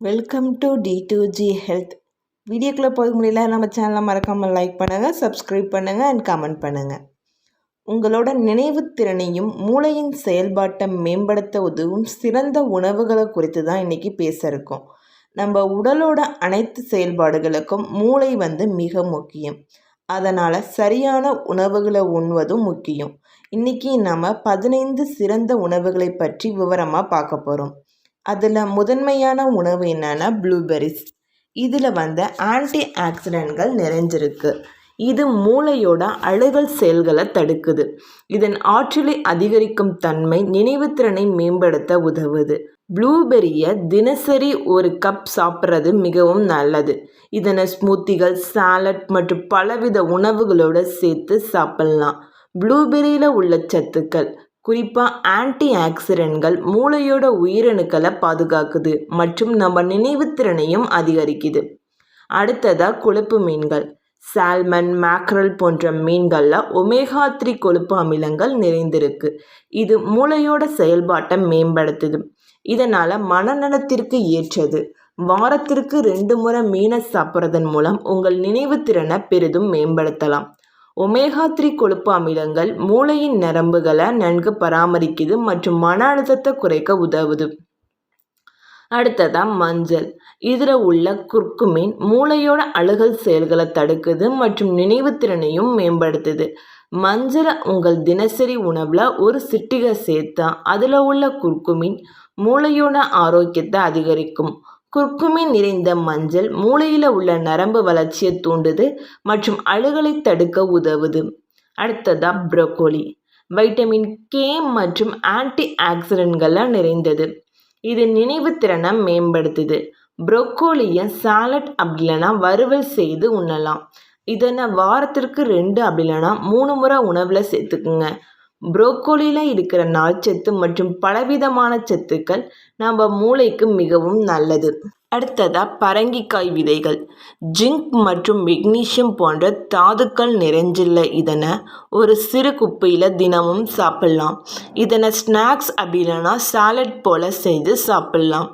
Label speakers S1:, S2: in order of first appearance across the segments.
S1: Welcome to T two G health வீடியோக்குள்ளே போக முடியல நம்ம சேனலை மறக்காமல் லைக் பண்ணுங்கள் சப்ஸ்கிரைப் பண்ணுங்கள் அண்ட் கமெண்ட் பண்ணுங்கள் உங்களோட நினைவு திறனையும் மூளையின் செயல்பாட்டை மேம்படுத்த உதவும் சிறந்த உணவுகளை குறித்து தான் இன்றைக்கி பேச இருக்கோம். நம்ம உடலோட அனைத்து செயல்பாடுகளுக்கும் மூளை வந்து மிக முக்கியம். அதனால் சரியான உணவுகளை உண்வதும் முக்கியம். இன்றைக்கி நம்ம பதினைந்து சிறந்த உணவுகளை பற்றி விவரமாக பார்க்க போகிறோம் அதில் முதன்மையான உணவு என்னென்னா ப்ளூபெரிஸ் இதில் வந்து ஆன்டி ஆக்சிடென்ட்கள் நிறைஞ்சிருக்கு. இது மூளையோட அழுகல் செயல்களை தடுக்குது. இதன் ஆற்றலை அதிகரிக்கும் தன்மை நினைவுத்திறனை மேம்படுத்த உதவுது. ப்ளூபெரியை தினசரி ஒரு கப் சாப்பிட்றது மிகவும் நல்லது. இதனை ஸ்மூத்திகள் சாலட் மற்றும் பலவித உணவுகளோடு சேர்த்து சாப்பிட்லாம். ப்ளூபெரியில் உள்ள சத்துக்கள் குறிப்பாக ஆன்டி ஆக்சிடென்ட்கள் மூளையோட உயிரணுக்களை பாதுகாக்குது மற்றும் நம்ம நினைவுத்திறனையும் அதிகரிக்குது. அடுத்ததாக கொழுப்பு மீன்கள். சால்மன் மேக்ரல் போன்ற மீன்களில் ஒமேகா த்ரீ கொழுப்பு அமிலங்கள் நிறைந்திருக்கு. இது மூளையோட செயல்பாட்டை மேம்படுத்துது. இதனால் மனநலத்திற்கு ஏற்றது. வாரத்திற்கு ரெண்டு முறை மீனை சாப்பிட்றதன் மூலம் உங்கள் நினைவுத்திறனை பெரிதும் மேம்படுத்தலாம். ஒமேகா த்ரீ கொழுப்பு அமிலங்கள் மூளையின் நரம்புகளை நன்கு பராமரிக்குது மற்றும் மன அழுத்தத்தை குறைக்க உதவுது. அடுத்ததாக மஞ்சள். இதில் உள்ள குர்க்குமின் மூளையோட அழுகல் செயல்களை தடுக்குது மற்றும் நினைவுத்திறனையும் மேம்படுத்துது. மஞ்சளை உங்கள் தினசரி உணவில் ஒரு சிட்டிகை சேர்த்தா அதில் உள்ள குர்க்குமின் மூளையோட ஆரோக்கியத்தை அதிகரிக்கும். குர்குமின் நிறைந்த மஞ்சள் மூளையில் உள்ள நரம்பு வளர்ச்சியை தூண்டுது மற்றும் அழுகலை தடுக்க உதவுது. அடுத்ததாக ப்ரோக்கோலி. வைட்டமின் கே மற்றும் ஆன்டி ஆக்சிடென்ட்களாக நிறைந்தது. இது நினைவு திறனை மேம்படுத்துது. ப்ரோக்கோலியை சாலட் அப்படி இல்லைன்னா வறுவல் செய்து உண்ணலாம். இதனை வாரத்திற்கு ரெண்டு அப்படி இல்லைன்னா மூணு முறை உணவில் சேர்த்துக்குங்க. புரோக்கோலியில் இருக்கிற நார்ச்சத்து மற்றும் பலவிதமான சத்துக்கள் நம்ம மூளைக்கு மிகவும் நல்லது. அடுத்ததாக பரங்கிக்காய் விதைகள். ஜிங்க் மற்றும் மெக்னீஷியம் போன்ற தாதுக்கள் நிறைஞ்சுள்ள இதனை ஒரு சிறு குப்பையில் தினமும் சாப்பிட்லாம். இதனை ஸ்நாக்ஸ் அப்படி இல்லைன்னா சாலட் போல் செய்து சாப்பிட்லாம்.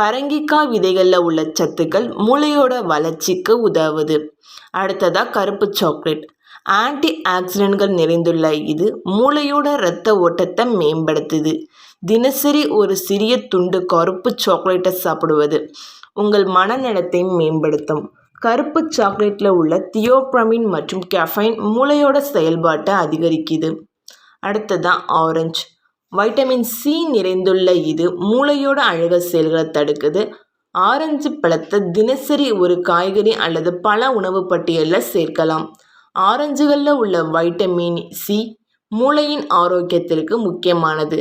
S1: பரங்கிக்காய் விதைகளில் உள்ள சத்துக்கள் மூளையோட வளர்ச்சிக்கு உதவுது. அடுத்ததாக கருப்பு சாக்லேட். ஆன்டி ஆக்சிடென்ட்கள் நிறைந்துள்ள இது மூளையோட இரத்த ஓட்டத்தை மேம்படுத்துது. தினசரி ஒரு சிறிய துண்டு கருப்பு சாக்லேட்டை சாப்பிடுவது உங்கள் மனநலத்தை மேம்படுத்தும். கருப்பு சாக்லேட்டில் உள்ள தியோப்ரமின் மற்றும் கெஃபைன் மூளையோட செயல்பாட்டை அதிகரிக்குது. அடுத்ததான் ஆரஞ்சு. வைட்டமின் சி நிறைந்துள்ள இது மூளையோட அழக செயல்களை தடுக்குது. ஆரஞ்சு பழத்தை தினசரி ஒரு காய்கறி அல்லது பல உணவு பட்டியலில் சேர்க்கலாம். ஆரஞ்சுகளில் உள்ள வைட்டமின் சி மூளையின் ஆரோக்கியத்திற்கு முக்கியமானது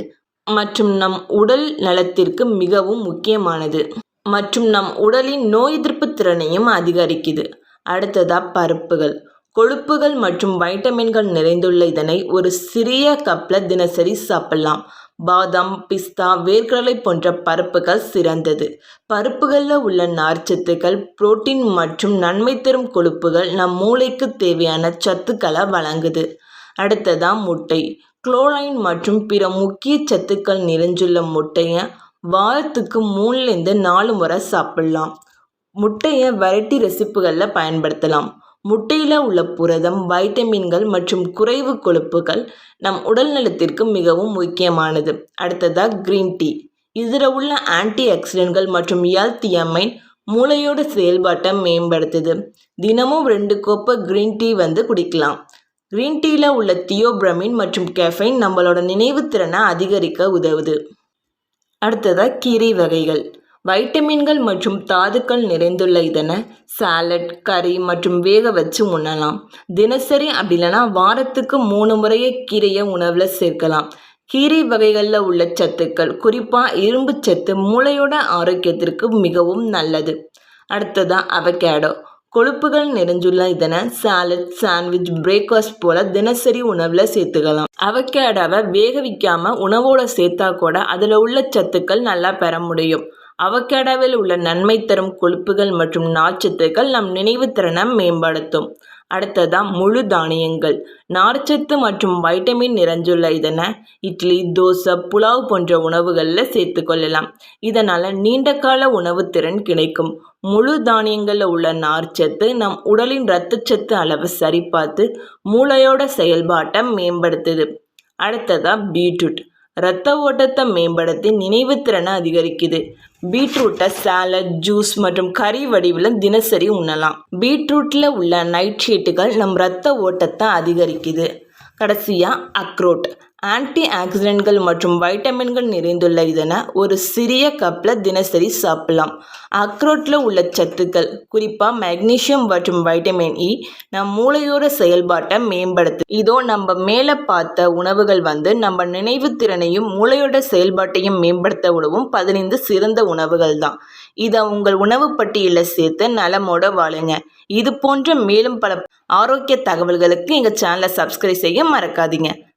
S1: மற்றும் நம் உடல் நலத்திற்கு மிகவும் முக்கியமானது மற்றும் நம் உடலின் நோய் எதிர்ப்பு திறனையும் அதிகரிக்குது. அடுத்ததாக பருப்புகள். கொழுப்புகள் மற்றும் வைட்டமின்கள் நிறைந்துள்ள இதனை ஒரு சிறிய கப்பில் தினசரி சாப்பிடலாம். பாதாம் பிஸ்தா வேர்க்கடலை போன்ற பருப்புகள் சிறந்தது. பருப்புகளில் உள்ள நார்ச்சத்துக்கள் புரோட்டீன் மற்றும் நன்மை தரும் கொழுப்புகள் நம் மூளைக்கு தேவையான சத்துக்களை வழங்குது. அடுத்ததாக முட்டை. குளோரைன் மற்றும் பிற முக்கிய சத்துக்கள் நிறைஞ்சுள்ள முட்டையை வாரத்துக்கு மூணுலேருந்து நாலு முறை சாப்பிட்லாம். முட்டையை வெரைட்டி ரெசிப்புகளில் பயன்படுத்தலாம். முட்டையில் உள்ள புரதம் வைட்டமின்கள் மற்றும் குறைவு கொழுப்புகள் நம் உடல் நலத்திற்கு மிகவும் முக்கியமானது. அடுத்ததாக க்ரீன் டீ இதில் உள்ள ஆன்டி ஆக்சிடென்ட்கள் மற்றும் எல்தியமைன் மூளையோட செயல்பாட்டை மேம்படுத்துது. தினமும் ரெண்டு கோப்பை க்ரீன் டீ வந்து குடிக்கலாம். க்ரீன் டீயில் உள்ள தியோபிரமின் மற்றும் கெஃபைன் நம்மளோட நினைவுத்திறனை அதிகரிக்க உதவுது. அடுத்ததாக கீரை வகைகள். வைட்டமின்கள் மற்றும் தாதுக்கள் நிறைந்துள்ள இதனை சாலட் கறி மற்றும் வேக வச்சு உண்ணலாம். தினசரி அப்படி இல்லைனா வாரத்துக்கு மூணு முறையே கீரையை உணவில் சேர்க்கலாம். கீரை வகைகளில் உள்ள சத்துக்கள் குறிப்பாக இரும்பு சத்து மூளையோட ஆரோக்கியத்திற்கு மிகவும் நல்லது. அடுத்ததாக அவகேடோ கொழுப்புகள் நிறைஞ்சுள்ள இதனை சாலட் சாண்ட்விச் பிரேக்ஃபாஸ்ட் போல் தினசரி உணவில் சேர்த்துக்கலாம். அவகேடாவை வேக வைக்காமல் உணவோட சேர்த்தா கூட அதில் உள்ள சத்துக்கள் நல்லா பெற முடியும். அவகேடாவில் உள்ள நன்மை தரும் கொழுப்புகள் மற்றும் நார்ச்சத்துக்கள் நம் நினைவு திறனை மேம்படுத்தும். அடுத்ததான் முழு தானியங்கள். நார்ச்சத்து மற்றும் வைட்டமின் நிறைஞ்சுள்ள இதனை இட்லி தோசை புலாவ் போன்ற உணவுகளில் சேர்த்துக்கொள்ளலாம் இதனால் நீண்ட கால உணவு திறன் கிடைக்கும். முழு தானியங்களில் உள்ள நார்ச்சத்து நம் உடலின் இரத்தச்சத்து அளவை சரிபார்த்து மூளையோட செயல்பாட்டை மேம்படுத்துது. அடுத்ததாக பீட்ரூட். இரத்த ஓட்டத்தை மேம்படுத்தி நினைவுத்திறனை அதிகரிக்குது. பீட்ரூட்டை சாலட் ஜூஸ் மற்றும் கறி வடிவில் தினசரி உண்ணலாம். பீட்ரூட்டில் உள்ள நைட்ரேட்டுகள் நம் இரத்த ஓட்டத்தை அதிகரிக்குது. கடைசியாக அக்ரோட் ஆன்டி ஆக்சிடென்ட்கள் மற்றும் வைட்டமின்கள் நிறைந்துள்ள இதனை ஒரு சிறிய கப்பில் தினசரி சாப்பிடலாம். அக்ரோட்டில் உள்ள சத்துக்கள் குறிப்பாக மெக்னீஷியம் மற்றும் வைட்டமின் இ நம் மூளையோட செயல்பாட்டை மேம்படுத்து. இதோ நம்ம மேலே பார்த்த உணவுகள் வந்து நம்ம நினைவு திறனையும் மூளையோட செயல்பாட்டையும் மேம்படுத்த உதவும் பதினைந்து சிறந்த உணவுகள் தான். இதை உங்கள் உணவு பட்டியலில் சேர்த்து நலமோட வாழுங்க. இது போன்ற மேலும் பல ஆரோக்கிய தகவல்களுக்கு எங்கள் சேனலை சப்ஸ்கிரைப் செய்ய மறக்காதீங்க.